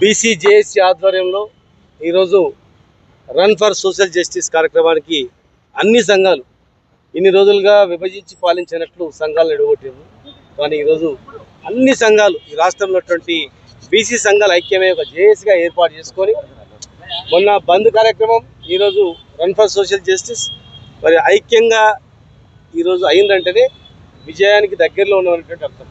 BCJAC ఆధ్వర్యంలో ఈరోజు run for social justice కార్యక్రమానికి అన్ని సంఘాలు ఇన్ని రోజులుగా విభజించి పాలించినట్లు సంఘాలు ఎడగొట్టారు కానీ ఈరోజు అన్ని సంఘాలు ఈ రాష్ట్రంలో ఉన్నటువంటి బీసీ సంఘాలు ఐక్యమే ఒక జేఏసీగా ఏర్పాటు చేసుకొని మొన్న బంద్ కార్యక్రమం ఈరోజు రన్ ఫర్ సోషల్ జస్టిస్ మరి ఐక్యంగా ఈరోజు అయిందంటేనే విజయానికి దగ్గరలో ఉన్నటువంటి అర్థం.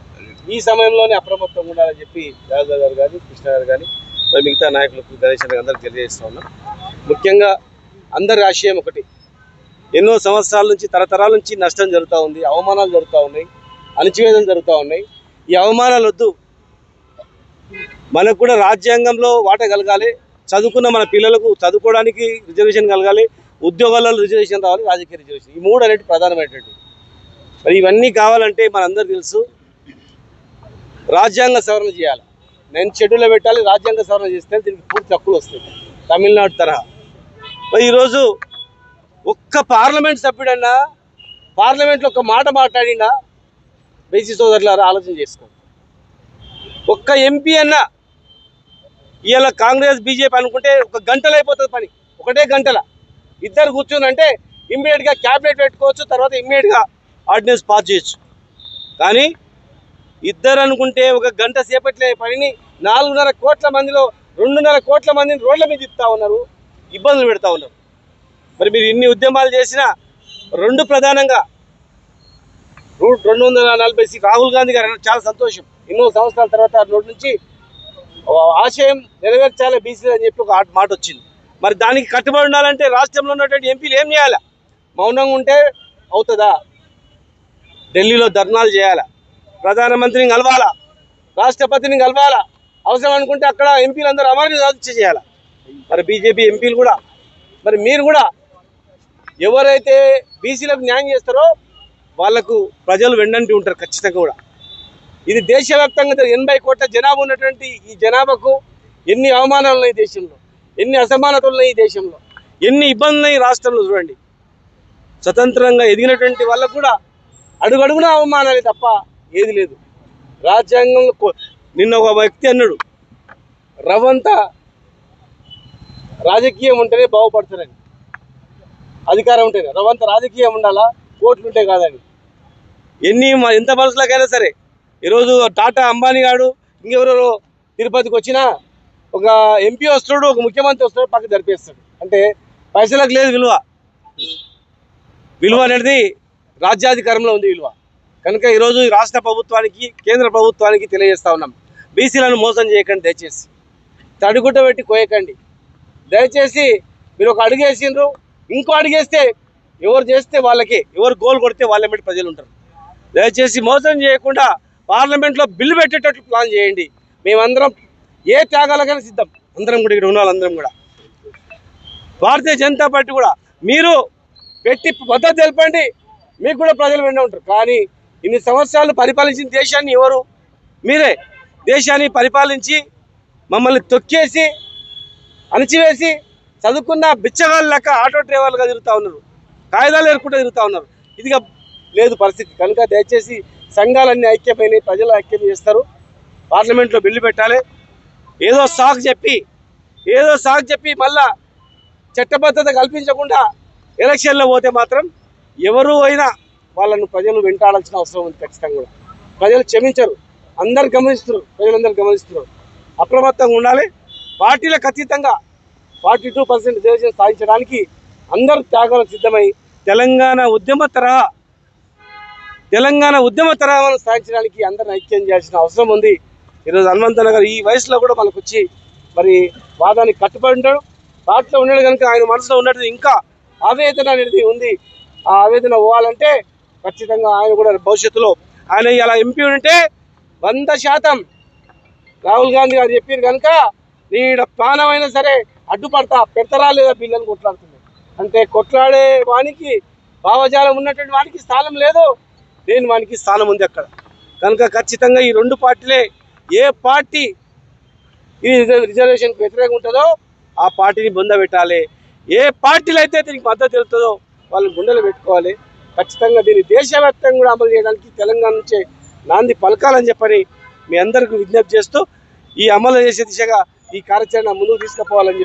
ఈ సమయంలోనే అప్రమత్తంగా ఉండాలని చెప్పి రాజా గారు కానీ కృష్ణ గారు కానీ మరి మిగతా నాయకులకు గణేష్ అందరికి తెలియజేస్తూ ఉన్నాం. ముఖ్యంగా అందరి ఆశయం ఒకటి. ఎన్నో సంవత్సరాల నుంచి తరతరాల నుంచి నష్టం జరుగుతూ ఉంది అవమానాలు జరుగుతూ ఉన్నాయి అణచివేదం జరుగుతూ ఉన్నాయి. ఈ అవమానాలు వద్దు. మనకు కూడా రాజ్యాంగంలో వాట కలగాలి. చదువుకున్న మన పిల్లలకు చదువుకోవడానికి రిజర్వేషన్ కలగాలి. ఉద్యోగాలలో రిజర్వేషన్ రావాలి రాజకీయ రిజర్వేషన్. ఈ మూడు అనేవి ప్రధానమైనటువంటి. మరి ఇవన్నీ కావాలంటే మనందరూ తెలుసు. రాజ్యాంగ సవరణ చేయాలి. నేను షెడ్యూల్లో పెట్టాలి రాజ్యాంగ సవరణ చేస్తే దీనికి పూర్తి హక్కులు వస్తాయి. తమిళనాడు తరహా. మరి ఈరోజు ఒక్క పార్లమెంట్ సభ్యుడన్నా పార్లమెంట్లో ఒక మాట మాట్లాడినా బీసీ సోదరులారా ఆలోచన చేసుకోండి. ఒక్క ఎంపీ అన్నా ఇవాళ కాంగ్రెస్ బీజేపీ అనుకుంటే ఒక గంటలో అయిపోతుంది పని. ఒకటే గంటల. ఇద్దరు కూర్చుని అంటే ఇమ్మీడియట్గా క్యాబినెట్ పెట్టుకోవచ్చు తర్వాత ఇమ్మీడియట్గా ఆర్డినెన్స్ పాస్ చేయొచ్చు. కానీ ఇద్దరు అనుకుంటే ఒక గంట సేపట్లే పనిని నాలుగున్నర కోట్ల మందిలో రెండున్నర కోట్ల మందిని రోడ్ల మీద తిప్పుతా ఉన్నారు ఇబ్బందులు పెడతా ఉన్నారు. మరి మీరు ఇన్ని ఉద్యమాలు చేసినా రెండు ప్రధానంగా రూట్ రెండు వందల నలభై సీ రాహుల్ గాంధీ గారు చాలా సంతోషం. ఎన్నో సంవత్సరాల తర్వాత నోటి నుంచి ఆశయం నెరవేర్చాలి బీసీ అని చెప్పి ఒక మాట వచ్చింది. మరి దానికి కట్టుబడి ఉండాలంటే రాష్ట్రంలో ఉన్నటువంటి ఎంపీలు ఏం చేయాలి? మౌనంగా ఉంటే అవుతుందా? ఢిల్లీలో ధర్నాలు చేయాలా? ప్రధానమంత్రిని కలవాలా? రాష్ట్రపతిని కలవాలా? అవసరం అనుకుంటే అక్కడ ఎంపీలు అందరూ అమలు సాధించ చేయాలి? మరి బీజేపీ ఎంపీలు కూడా. మరి మీరు కూడా ఎవరైతే బీసీలకు న్యాయం చేస్తారో వాళ్ళకు ప్రజలు వెండంటి ఉంటారు ఖచ్చితంగా కూడా. ఇది దేశవ్యాప్తంగా ఎనభై కోట్ల జనాభా ఉన్నటువంటి ఈ జనాభాకు ఎన్ని అవమానాలు ఉన్నాయి దేశంలో? ఎన్ని అసమానతలు ఉన్నాయి ఈ దేశంలో? ఎన్ని ఇబ్బందులు ఉన్నాయి ఈ రాష్ట్రంలో చూడండి. స్వతంత్రంగా ఎదిగినటువంటి వాళ్ళకు కూడా అడుగడుగున అవమానాలే తప్ప ఏది లేదు. రాజ్యాంగంలో నిన్న ఒక వ్యక్తి అన్నాడు రవంతా రాజకీయం ఉంటేనే బాగుపడతారని. అధికారం ఉంటేనే. రవంత రాజకీయం ఉండాలా? కోట్లు ఉంటే కాదని. ఎన్ని ఎంత మనసులకైనా సరే ఈరోజు టాటా అంబానీ గాడు ఇంకెవరెవరో తిరుపతికి వచ్చినా ఒక ఎంపీ వస్తాడు ఒక ముఖ్యమంత్రి వస్తాడు పక్కకు జరిపేస్తాడు. అంటే పైసలకు లేదు విలువ. విలువ అనేది రాజ్యాధికారంలో ఉంది విలువ. కనుక ఈరోజు ఈ రాష్ట్ర ప్రభుత్వానికి కేంద్ర ప్రభుత్వానికి తెలియజేస్తా ఉన్నాం. బీసీలను మోసం చేయకండి దయచేసి. తడిగుడ్డ పెట్టి కోయకండి. దయచేసి మీరు ఒక అడుగేసిండ్రు ఇంకో అడుగేస్తే ఎవరు చేస్తే వాళ్ళకి ఎవరు గోల్ కొడితే వాళ్ళ మీద ప్రజలు ఉంటారు. దయచేసి మోసం చేయకుండా పార్లమెంట్లో బిల్లు పెట్టేటట్లు ప్లాన్ చేయండి. మేమందరం ఏ త్యాగాలకైనా సిద్ధం. అందరం కూడా ఇక్కడ ఉన్న అందరం కూడా. భారతీయ జనతా పార్టీ కూడా మీరు పెట్టి మద్దతు తెలపండి మీకు కూడా ప్రజలు వెంట ఉంటారు. కానీ ఇన్ని సంవత్సరాలు పరిపాలించిన దేశాన్ని ఎవరు? మీరే. దేశాన్ని పరిపాలించి మమ్మల్ని తొక్కేసి అణచివేసి చదువుకున్న బిచ్చగాళ్ళ లెక్క ఆటో డ్రైవర్లుగా తిరుగుతూ ఉన్నారు. కాగితాలు ఏరుకుంటూ తిరుగుతూ ఉన్నారు. ఇదిగా లేదు పరిస్థితి. కనుక దయచేసి సంఘాలన్నీ ఐక్యమైనవి ప్రజలు ఐక్యం చేస్తారు. పార్లమెంట్లో బిల్లు పెట్టాలి. ఏదో సాకు చెప్పి ఏదో సాకు చెప్పి మళ్ళా చట్టబద్ధత కల్పించకుండా ఎలక్షన్లో పోతే మాత్రం ఎవరు అయినా వాళ్ళను ప్రజలు వెంటాడాల్సిన అవసరం ఉంది ఖచ్చితంగా కూడా. ప్రజలు క్షమించరు. అందరు గమనిస్తున్నారు. ప్రజలందరూ గమనిస్తున్నారు. అప్రమత్తంగా ఉండాలి. పార్టీలకు అతీతంగా ఫార్టీ టూ పర్సెంట్ రిజర్వేషన్ సాధించడానికి అందరూ త్యాగాలకు సిద్ధమై తెలంగాణ ఉద్యమ తరహా తెలంగాణ ఉద్యమ తరహాను సాధించడానికి అందరిని ఐక్యం చేయాల్సిన అవసరం ఉంది. ఈరోజు హనుమంతన్న గారు ఈ వయసులో కూడా మనకు వచ్చి మరి వాదానికి కట్టుబడి ఉంటాడు. పార్టీలో ఉన్నాడు కనుక ఆయన మనసులో ఉన్నది ఇంకా ఆవేదన అనేది ఉంది. ఆ ఆవేదన పోవాలంటే ఖచ్చితంగా ఆయన కూడా భవిష్యత్తులో ఆయన ఇలా ఎంపీ ఉంటే వంద శాతం రాహుల్ గాంధీ గారు చెప్పారు కనుక నీడ ప్రాణమైనా సరే అడ్డుపడతా పెడతారా లేదా బిల్లని కొట్లాడుతుంది. అంటే కొట్లాడే వానికి భావజాలం ఉన్నటువంటి వానికి స్థానం లేదు నేను వానికి స్థానం ఉంది అక్కడ. కనుక ఖచ్చితంగా ఈ రెండు పార్టీలే ఏ పార్టీ ఈ రిజర్వేషన్కి వ్యతిరేకంగా ఉంటుందో ఆ పార్టీని బొంద పెట్టాలి. ఏ పార్టీలు అయితే దీనికి మద్దతు తెలుస్తుందో వాళ్ళు గుండెలు పెట్టుకోవాలి. ఖచ్చితంగా దీన్ని దేశవ్యాప్తంగా కూడా అమలు చేయడానికి తెలంగాణ నుంచే నాంది పలకాలని చెప్పని మీ అందరికీ విజ్ఞప్తి చేస్తూ ఈ అమలు చేసే దిశగా ఈ కార్యాచరణ ముందుకు తీసుకుపోవాలని